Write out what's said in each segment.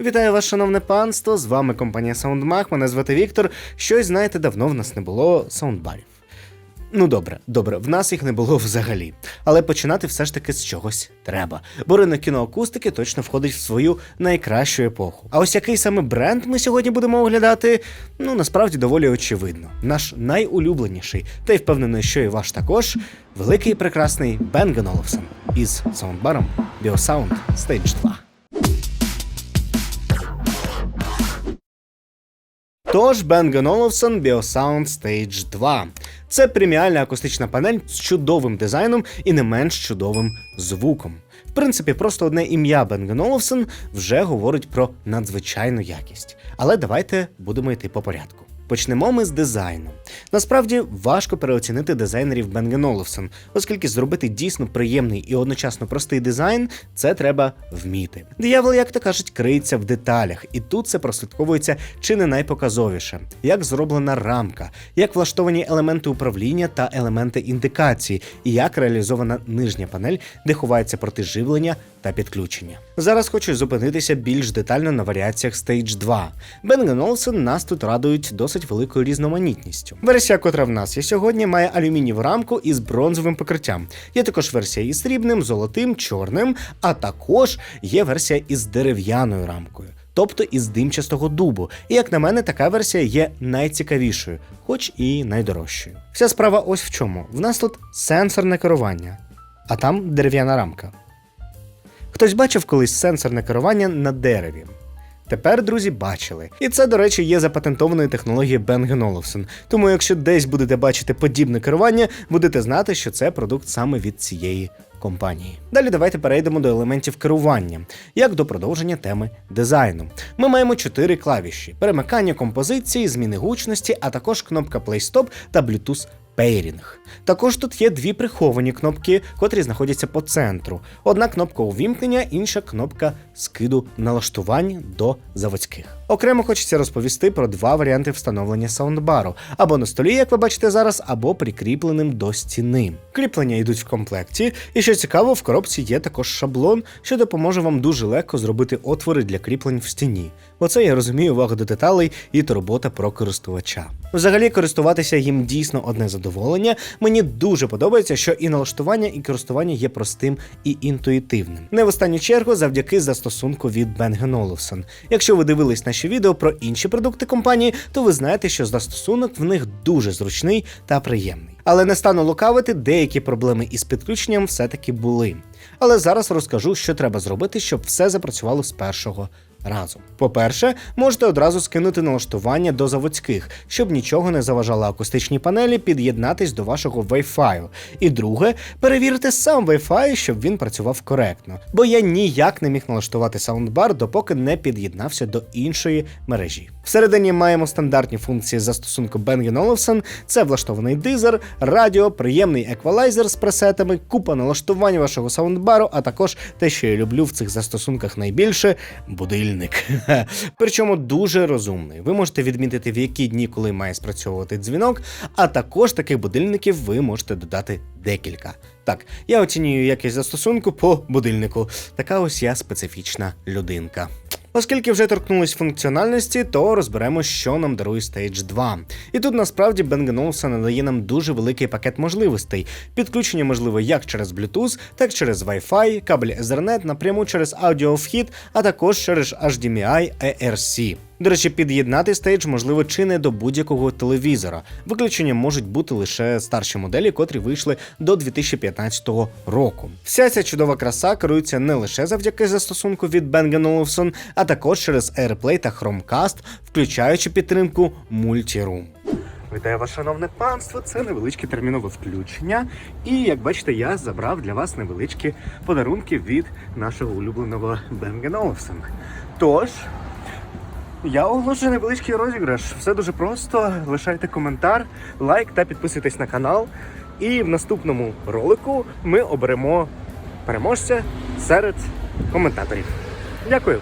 Вітаю вас, шановне панство! З вами компанія SoundMag, мене звати Віктор. Щось знаєте, давно в нас не було саундбарів. Ну добре, добре, в нас їх не було взагалі. Але починати все ж таки з чогось треба. Бо ринок кіноакустики точно входить в свою найкращу епоху. А ось який саме бренд ми сьогодні будемо оглядати, ну насправді доволі очевидно. Наш найулюбленіший, та й впевнений, що і ваш також, великий прекрасний Бен Оловсон із саундбаром Biosound Stage 2. Тож Bang Olufsen Biosound Stage 2. Це преміальна акустична панель з чудовим дизайном і не менш чудовим звуком. В принципі, просто одне ім'я Bang Olufsen вже говорить про надзвичайну якість. Але давайте будемо йти по порядку. Почнемо ми з дизайну. Насправді важко переоцінити дизайнерів Bang Olufsen, оскільки зробити дійсно приємний і одночасно простий дизайн це треба вміти. Диявол, як то кажуть, криється в деталях, і тут це прослідковується чи не найпоказовіше, як зроблена рамка, як влаштовані елементи управління та елементи індикації, і як реалізована нижня панель, де ховається протиживлення та підключення. Зараз хочу зупинитися більш детально на варіаціях Stage 2. Bang Olufsen нас тут радують досить великою різноманітністю. Версія, котра в нас є сьогодні, має алюмінієву рамку із бронзовим покриттям. Є також версія із срібним, золотим, чорним, а також є версія із дерев'яною рамкою. Тобто із димчастого дубу, і як на мене, така версія є найцікавішою, хоч і найдорожчою. Вся справа ось в чому: в нас тут сенсорне керування, а там дерев'яна рамка. Хтось бачив колись сенсорне керування на дереві. Тепер, друзі, бачили. І це, до речі, є запатентованою технологією Bang Olufsen. Тому, якщо десь будете бачити подібне керування, будете знати, що це продукт саме від цієї компанії. Далі давайте перейдемо до елементів керування, як до продовження теми дизайну. Ми маємо чотири клавіші: перемикання композиції, зміни гучності, а також кнопка Play Stop та Bluetooth Pairing. Також тут є дві приховані кнопки, котрі знаходяться по центру. Одна кнопка увімкнення, інша кнопка скиду налаштувань до заводських. Окремо хочеться розповісти про два варіанти встановлення саундбару: або на столі, як ви бачите зараз, або прикріпленим до стіни. Кріплення йдуть в комплекті, і що цікаво, в коробці є також шаблон, що допоможе вам дуже легко зробити отвори для кріплень в стіні. Бо це я розумію увагу до деталей і турбота про користувача. Взагалі користуватися їм дійсно одне задоволення. Мені дуже подобається, що і налаштування, і користування є простим і інтуїтивним. Не в останню чергу завдяки застосунку від Bang Olufsen. Якщо ви дивились наші відео про інші продукти компанії, то ви знаєте, що застосунок в них дуже зручний та приємний. Але не стану лукавити, деякі проблеми із підключенням все-таки були. Але зараз розкажу, що треба зробити, щоб все запрацювало з першого разу. По-перше, можете одразу скинути налаштування до заводських, щоб нічого не заважало акустичній панелі під'єднатись до вашого Wi-Fi. І друге, перевірте сам Wi-Fi, щоб він працював коректно. Бо я ніяк не міг налаштувати саундбар, допоки не під'єднався до іншої мережі. Всередині маємо стандартні функції застосунку Bang Olufsen, це влаштований дизер, радіо, приємний еквалайзер з пресетами, купа налаштувань вашого саундбару, а також те, що я люблю в цих застосунках найбільше будильник. Причому дуже розумний. Ви можете відмітити, в які дні, коли має спрацьовувати дзвінок, а також таких будильників ви можете додати декілька. Так, я оцінюю якість застосунку по будильнику. Така ось я специфічна людинка. Оскільки вже торкнулись функціональності, то розберемо, що нам дарує Stage 2. І тут насправді Bang Olufsen надає нам дуже великий пакет можливостей. Підключення можливо як через Bluetooth, так через Wi-Fi, кабель Ethernet, напряму через аудіовхід, а також через HDMI ERC. До речі, під'єднати стейдж можливо чи не до будь-якого телевізора. Виключенням можуть бути лише старші моделі, котрі вийшли до 2015 року. Вся ця чудова краса керується не лише завдяки застосунку від Bang Olufsen, а також через AirPlay та Chromecast, включаючи підтримку Multiroom. Вітаю вас, шановне панство! Це невеличке термінове включення. І як бачите, я забрав для вас невеличкі подарунки від нашого улюбленого Bang Olufsen. Тож. Я оголошую невеличкий розіграш. Все дуже просто. Лишайте коментар, лайк та підписуйтесь на канал. І в наступному ролику ми оберемо переможця серед коментаторів. Дякую.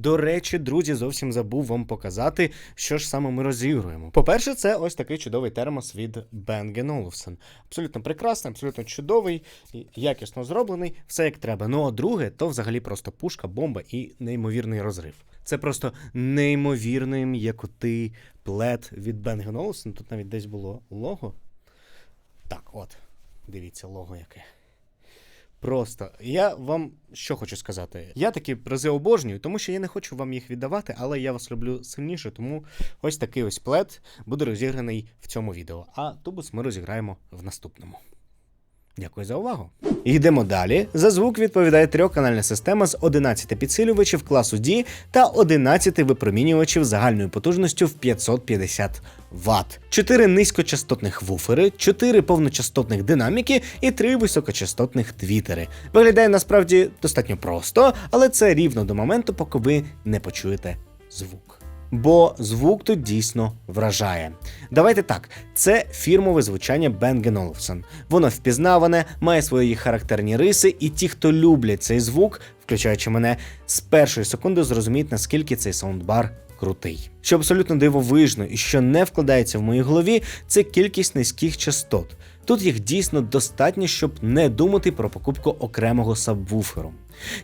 До речі, друзі, зовсім забув вам показати, що ж саме ми розігруємо. По-перше, це ось такий чудовий термос від Bang Olufsen. Абсолютно прекрасний, абсолютно чудовий, якісно зроблений, все як треба. Ну а друге, то взагалі просто пушка, бомба і неймовірний розрив. Це просто неймовірний м'якотий плед від Bang Olufsen. Тут навіть десь було лого. Так, от. Дивіться, лого яке. Просто я вам що хочу сказати. Я такі призи обожнюю, тому що я не хочу вам їх віддавати, але я вас люблю сильніше, тому ось такий ось плед буде розіграний в цьому відео. А тубус ми розіграємо в наступному. Дякую за увагу. Йдемо далі. За звук відповідає трьохканальна система з 11 підсилювачів класу D та 11 випромінювачів загальною потужністю в 550 Вт, 4 низькочастотних вуфери, 4 повночастотних динаміки і 3 високочастотних твітери. Виглядає насправді достатньо просто, але це рівно до моменту, поки ви не почуєте звук. Бо звук тут дійсно вражає. Давайте так, це фірмове звучання Bang Olufsen. Воно впізнаване, має свої характерні риси, і ті, хто люблять цей звук, включаючи мене, з першої секунди зрозуміють, наскільки цей саундбар крутий. Що абсолютно дивовижно і що не вкладається в моїй голові, це кількість низьких частот. Тут їх дійсно достатньо, щоб не думати про покупку окремого сабвуферу.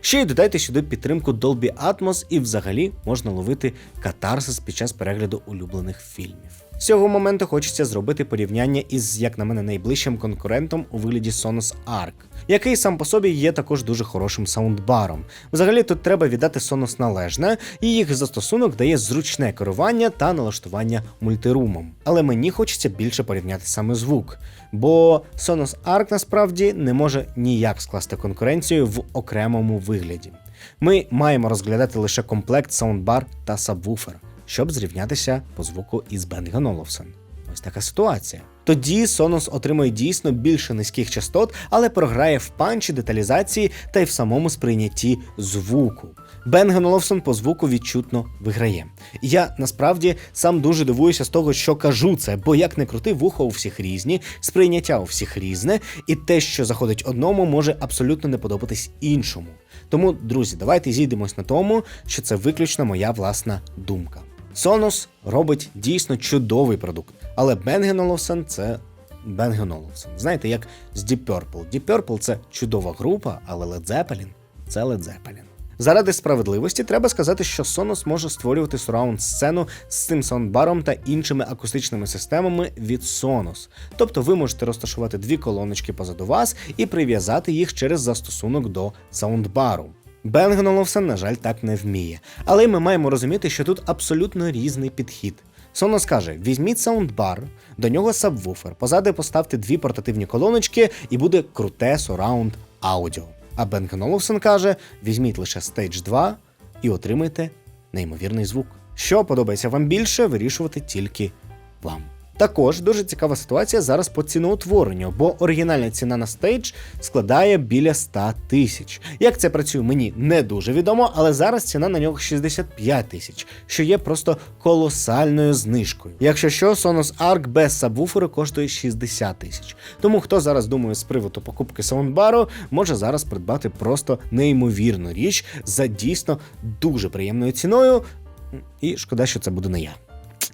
Ще й додайте сюди підтримку Dolby Atmos і взагалі можна ловити катарсис під час перегляду улюблених фільмів. З цього моменту хочеться зробити порівняння із, як на мене, найближчим конкурентом у вигляді Sonos Arc, який сам по собі є також дуже хорошим саундбаром. Взагалі тут треба віддати Sonos належне, і їх застосунок дає зручне керування та налаштування мультирумом. Але мені хочеться більше порівняти саме звук, бо Sonos Arc насправді не може ніяк скласти конкуренцію в окремому вигляді. Ми маємо розглядати лише комплект саундбар та сабвуфер щоб зрівнятися по звуку із Bang Olufsen. Ось така ситуація. Тоді Sonos отримує дійсно більше низьких частот, але програє в панчі, деталізації та й в самому сприйнятті звуку. Bang Olufsen по звуку відчутно виграє. Я насправді сам дуже дивуюся з того, що кажу це, бо як не крути, вухо у всіх різні, сприйняття у всіх різне, і те, що заходить одному, може абсолютно не подобатись іншому. Тому, друзі, давайте зійдемось на тому, що це виключно моя власна думка. Sonos робить дійсно чудовий продукт, але Bang Olufsen – це Bang Olufsen. Знаєте, як з Deep Purple. Deep Purple – це чудова група, але Led Zeppelin – це Led Zeppelin. Заради справедливості треба сказати, що Sonos може створювати сураунд сцену з цим саундбаром та іншими акустичними системами від Sonos. Тобто ви можете розташувати дві колоночки позаду вас і прив'язати їх через застосунок до саундбару. Bang Olufsen, на жаль, так не вміє. Але ми маємо розуміти, що тут абсолютно різний підхід. Sonos каже: візьміть саундбар, до нього сабвуфер, позади поставте дві портативні колоночки і буде круте сураунд аудіо. А Бенк Olufsen каже: візьміть лише Stage 2 і отримайте неймовірний звук. Що подобається вам більше, вирішувати тільки вам. Також дуже цікава ситуація зараз по ціноутворенню, бо оригінальна ціна на стейдж складає біля 100 тисяч. Як це працює, мені не дуже відомо, але зараз ціна на нього 65 тисяч, що є просто колосальною знижкою. Якщо що, Sonos Arc без сабвуферу коштує 60 тисяч. Тому хто зараз думає з приводу покупки саундбару, може зараз придбати просто неймовірну річ за дійсно дуже приємною ціною. І шкода, що це буде не я.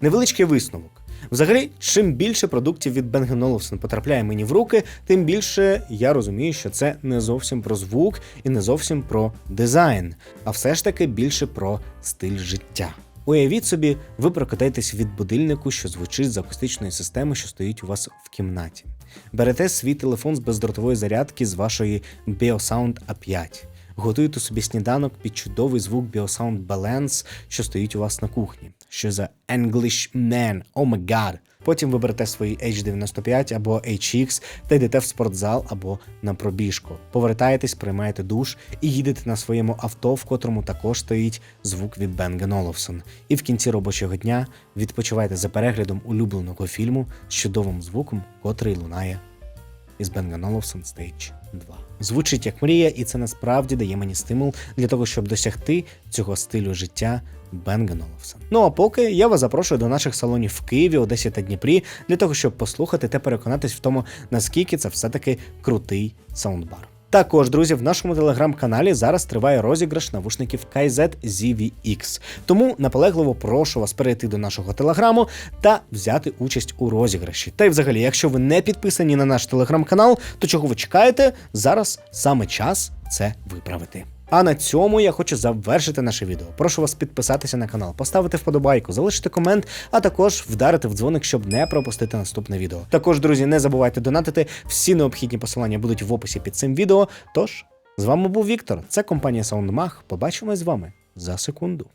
Невеличкий висновок. Взагалі, чим більше продуктів від Bang Olufsen потрапляє мені в руки, тим більше я розумію, що це не зовсім про звук і не зовсім про дизайн, а все ж таки більше про стиль життя. Уявіть собі, ви прокидаєтесь від будильнику, що звучить з акустичної системи, що стоїть у вас в кімнаті. Берете свій телефон з бездротової зарядки з вашої BioSound A5. Готуєте собі сніданок під чудовий звук BioSound Balance, що стоїть у вас на кухні. Що за English Man, oh my god. Потім ви берете свої H95 або HX та йдете в спортзал або на пробіжку. Повертаєтесь, приймаєте душ і їдете на своєму авто, в котрому також стоїть звук від Bang Olufsen. І в кінці робочого дня відпочиваєте за переглядом улюбленого фільму з чудовим звуком, котрий лунає із Bang Olufsen Stage 2. Звучить як мрія, і це насправді дає мені стимул для того, щоб досягти цього стилю життя Olufsen. Ну а поки я вас запрошую до наших салонів в Києві, Одесі та Дніпрі для того, щоб послухати та переконатись в тому, наскільки це все-таки крутий саундбар. Також, друзі, в нашому телеграм-каналі зараз триває розіграш навушників KZ ZVX. Тому наполегливо прошу вас перейти до нашого телеграму та взяти участь у розіграші. Та й взагалі, якщо ви не підписані на наш телеграм-канал, то чого ви чекаєте? Зараз саме час це виправити. А на цьому я хочу завершити наше відео. Прошу вас підписатися на канал, поставити вподобайку, залишити комент, а також вдарити в дзвоник, щоб не пропустити наступне відео. Також, друзі, не забувайте донатити. Всі необхідні посилання будуть в описі під цим відео. Тож, з вами був Віктор. Це компанія SoundMag. Побачимось з вами за секунду.